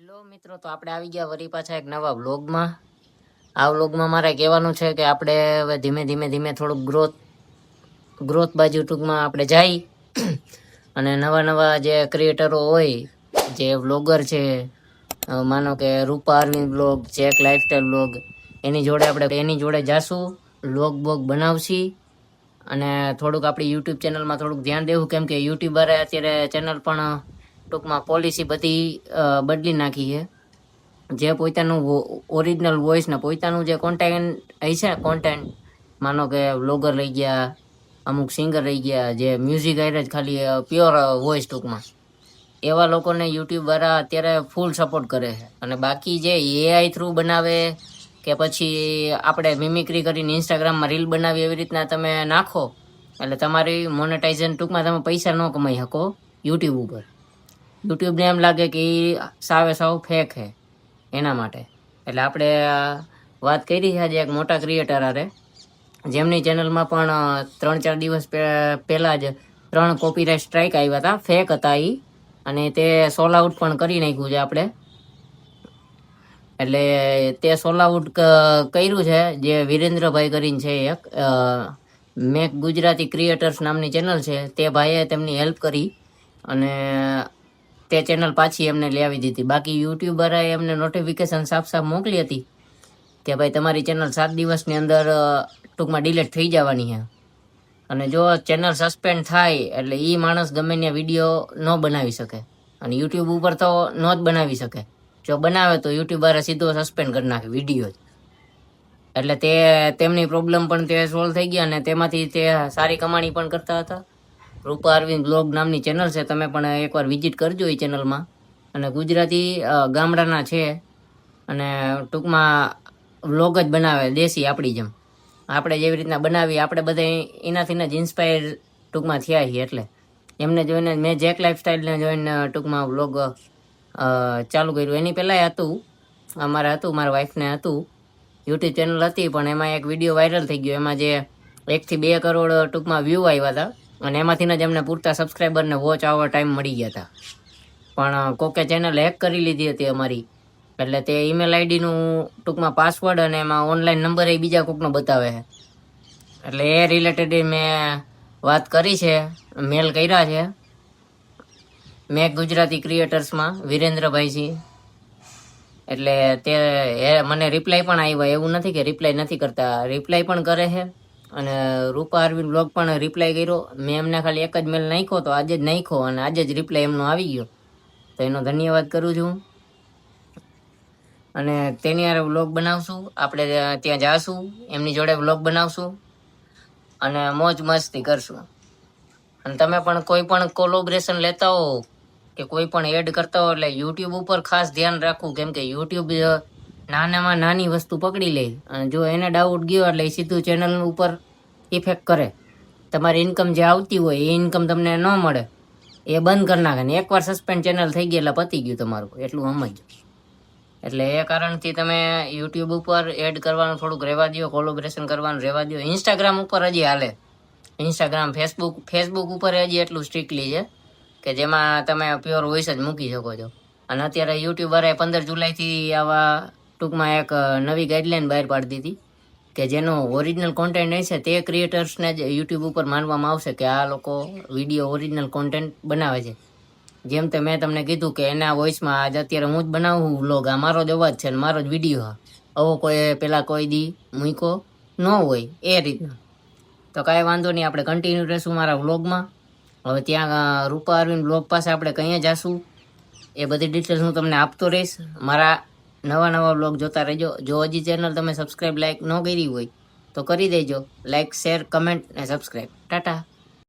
Hello મિત્રો, તો આપણે આવી ગયા વરી પાછા એક નવા વ્લોગમાં. આ વ્લોગમાં મારે કહેવાનું છે કે આપણે હવે ધીમે ધીમે ધીમે થોડુંક ગ્રોથ ગ્રોથ બાજુ ટૂંકમાં આપણે જઈ અને નવા નવા જે ક્રિએટરો હોય, જે વ્લોગર છે માનો કે Rupa Arvind blog check lifestyle blog એની જોડે આપણે એની જોડે જાશું વ્લોગ બોગ બનાવશી. અને થોડુંક આપણી યુટ્યુબ ચેનલમાં થોડુંક ધ્યાન દેવું, કેમ કે યુટ્યુબરે અત્યારે ચેનલ પણ ટૂંકમાં પોલિસી બધી બદલી નાખી છે. જે પોતાનું ઓરિજિનલ વોઇસ ને પોતાનું જે કોન્ટેન્ટ છે કોન્ટેન્ટ માનો કે વ્લોગર રહી ગયા, અમુક સિંગર રહી ગયા, જે મ્યુઝિક આરે જ ખાલી પ્યોર વોઇસ ટૂંકમાં. એવા લોકોને યુટ્યુબ દ્વારા અત્યારે ફૂલ સપોર્ટ કરે છે. અને બાકી જે એઆઈ થ્રુ બનાવે, કે પછી આપણે મિમિક્રી કરીને ઇન્સ્ટાગ્રામમાં રીલ બનાવી એવી રીતના તમે નાખો, એટલે તમારી મોનેટાઇઝેશન ટૂંકમાં તમે પૈસા ન કમાઈ શકો યુટ્યુબ ઉપર. યુટ્યુબને એમ લાગે કે એ સાવે સાવ ફેક છે એના માટે. એટલે આપણે વાત કરી છે આજે એક મોટા ક્રિએટર અરે જેમની ચેનલમાં પણ ત્રણ ચાર દિવસ પહેલા જ ત્રણ કોપીરાઇટ સ્ટ્રાઇક આવ્યા હતા. ફેક હતા એ અને તે સોલ આઉટ પણ કરી નાખ્યું છે આપણે. એટલે તે સોલ આઉટ કર્યું છે, જે વિરેન્દ્રભાઈ કરીને છે એક મેક ગુજરાતી ક્રિએટર્સ નામની ચેનલ છે. તે ભાઈએ તેમની હેલ્પ કરી. અને તે ચેનલ પાછી એમને લઈ આવી દીધી. બાકી યુટ્યુબરે એમને નોટિફિકેશન સાફ સાફ મોકલી હતી કે ભાઈ તમારી ચેનલ સાત દિવસની અંદર ટૂંકમાં ડિલીટ થઈ જવાની છે. અને જો ચેનલ સસ્પેન્ડ થાય એટલે એ માણસ ગમે ત્યાં વીડિયો ન બનાવી શકે. અને યુટ્યુબ ઉપર તો ન જ બનાવી શકે. જો બનાવે તો યુટ્યુબરે સીધો સસ્પેન્ડ કરી નાખે વીડિયો જ. એટલે તે, તેમની પ્રોબ્લેમ પણ તે સોલ્વ થઈ ગયા અને તેમાંથી તે સારી કમાણી પણ કરતા હતા. રૂપા અરવિંદ બ્લોગ નામની ચેનલ છે, તમે પણ એકવાર વિઝિટ કરજો એ ચેનલમાં અને ગુજરાતી ગામડાના છે. અને ટૂંકમાં વ્લોગ જ બનાવે, દેશી આપણી જેમ. આપણે જેવી રીતના બનાવી, આપણે બધા એનાથી જ ઇન્સ્પાયર ટૂંકમાં થયા છીએ એટલે. એમને જોઈને મેં જેક લાઈફસ્ટાઈલને જોઈને ટૂંકમાં વ્લોગ ચાલુ કર્યું. એની પહેલાંય હતું, અમારે હતું, મારા વાઈફને હતું. યુટ્યુબ ચેનલ હતી, પણ એમાં એક વીડિયો વાયરલ થઈ ગયો. એમાં જે એકથી બે કરોડ ટૂંકમાં વ્યૂ આવ્યા હતા. અને એમાંથીને જ એમને પૂરતા સબસ્ક્રાઈબરને વોચ આવવા ટાઈમ મળી ગયા હતા પણ કોકે ચેનલ હેક કરી લીધી હતી અમારી. એટલે તે ઈમેલ આઈડીનું ટૂંકમાં પાસવર્ડ અને એમાં ઓનલાઈન નંબર એ બીજા કોકનો બતાવે છે. એટલે એ રિલેટેડ મેં વાત કરી છે, મેલ કર્યા છે. મેં ગુજરાતી ક્રિએટર્સમાં વિરેન્દ્રભાઈજી. એટલે તે મને રિપ્લાય પણ આવ્યો. એવું નથી કે રિપ્લાય નથી કરતા. રિપ્લાય પણ કરે છે. અને રૂપા અરવિંદ બ્લોગ પણ રિપ્લાય કર્યો. મેં એમને ખાલી એક જ મેલ નાખ્યો તો આજે જ નાખ્યો અને આજે જ રિપ્લાય એમનો આવી ગયો. તો એનો ધન્યવાદ કરું છું. અને તેની હારે વ્લોગ બનાવશું. આપણે ત્યાં- જાશું. એમની જોડે વ્લોગ બનાવશું. અને મોજ મસ્તી કરશું. અને તમે પણ કોઈ પણ કોલોબ્રેશન લેતા હો કે કોઈ પણ એડ કરતા હો એટલે યુટ્યુબ ઉપર ખાસ ધ્યાન રાખવું. કેમ કે યુટ્યુબ નાનામાં નાની વસ્તુ પકડી લે. અને જો એને ડાઉટ ગયો એટલે એ સીધું ચેનલ ઉપર ઇફેક્ટ કરે. તમારી ઇન્કમ જે આવતી હોય, એ ઇન્કમ તમને ન મળે. એ બંધ કરી નાખે ને એકવાર સસ્પેન્ડ ચેનલ થઈ ગઈ એટલે પતી ગયું તમારું. એટલું સમજો. એટલે એ કારણથી તમે યુટ્યુબ ઉપર એડ કરવાનું થોડુંક રહેવા દો કોલોબ્રેશન કરવાનું રહેવા દો ઇન્સ્ટાગ્રામ ઉપર હજી હાલે. ઇન્સ્ટાગ્રામ ફેસબુક ફેસબુક ઉપર હજી એટલું સ્ટ્રિક્ટલી છે કે જેમાં તમે પ્યોર વોઇસ જ મૂકી શકો છો. અને અત્યારે યુટ્યુબરે પંદર જુલાઈથી આવા ટૂંકમાં એક નવી ગાઈડલાઇન બહાર પાડી દીધી કે જેનો ઓરિજિનલ કોન્ટેન્ટ છે તે ક્રિએટર્સને જ યુટ્યુબ ઉપર માનવામાં આવશે કે આ લોકો વીડિયો ઓરિજિનલ કોન્ટેન્ટ બનાવે છે. જેમ તે મેં તમને કીધું કે એના વોઇસમાં આજ અત્યારે હું જ બનાવું વ્લોગ આ મારો જ અવાજ છે મારો જ વીડિયો આવો કોઈ, પેલા કોઈ દી મૂકો ન હોય એ રીતના. તો કાંઈ વાંધો નહીં, આપણે કન્ટિન્યુ રહેશું મારા વ્લોગમાં હવે ત્યાં રૂપા અરવિંદ બ્લોગ પાસે આપણે કંઈ જાશું. એ બધી ડિટેલ્સ હું તમને આપતો રહીશ. મારા નવા નવા બ્લોગ જોતા રહેજો. જો હજી ચેનલ તમે સબસ્ક્રાઈબ લાઈક ન કરી હોય, તો કરી દેજો. લાઈક શેર કમેન્ટ અને સબસ્ક્રાઈબ ટાટા.